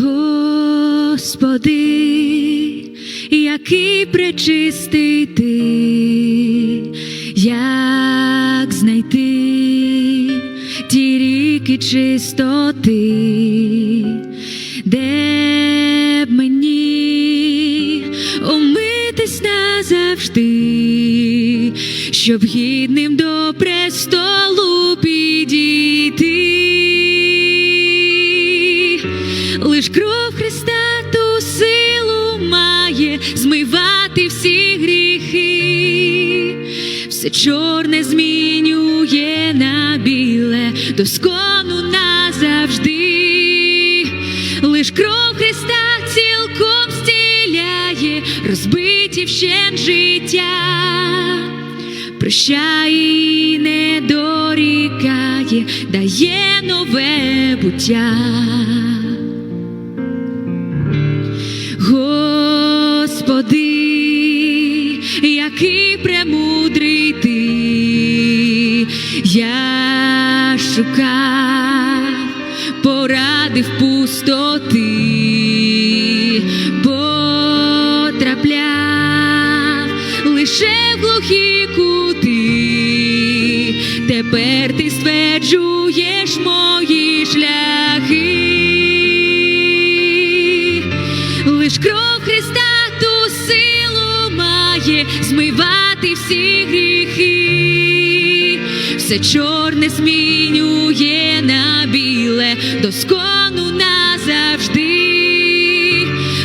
Господи, який пречистий ти, як знайти ті ріки чистоти, де б мені умитись назавжди, щоб гідним до Лиш кров Христа ту силу має змивати всі гріхи, все чорне змінює на біле, доскону назавжди. Лиш кров Христа цілком стіляє, розбиті вщен життя, прощає і не дорікає, дає нове буття. Я шукав поради в пустоти, потрапляв лише в глухі кути, тепер ти стверджуєш мої шляхи. Лиш кров Христа ту силу має змивати всі гріхи, все чорне змінює на біле, доскону назавжди.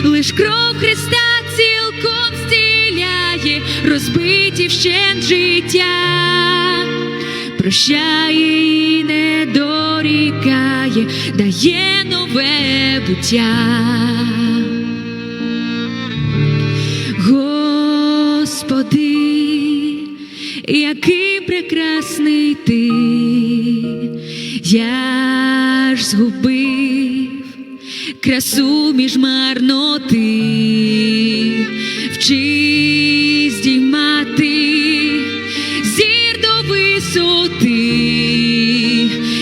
Лиш кров Христа цілком стіляє, розбиті вщент життя, прощає і не дорікає, дає нове буття. Господи, який прекрасний ти, я ж згубив красу між марноти, вчи здіймати зір до висоти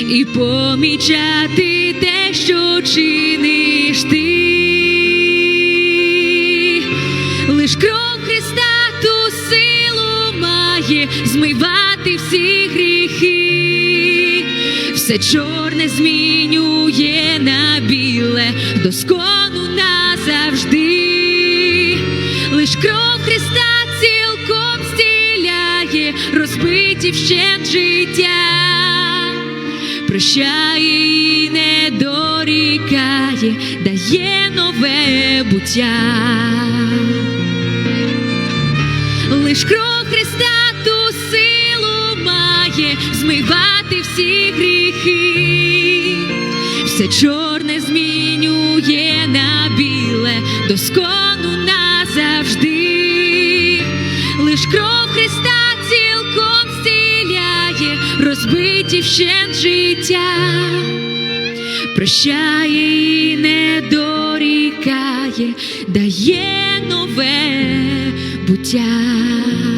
і помічати те, що чиниш має змивати всі гріхи, все чорне змінює на біле, доскону назавжди. Лиш кров Христа цілком стіляє, розбиті вщент життя, прощає і не дорікає, дає нове буття. Лиш кров Христа має змивати всі гріхи, все чорне змінює на біле, доскону назавжди. Лиш кров Христа цілком стіляє, розбиті вщент життя, прощає і не дорікає, дає нове буття.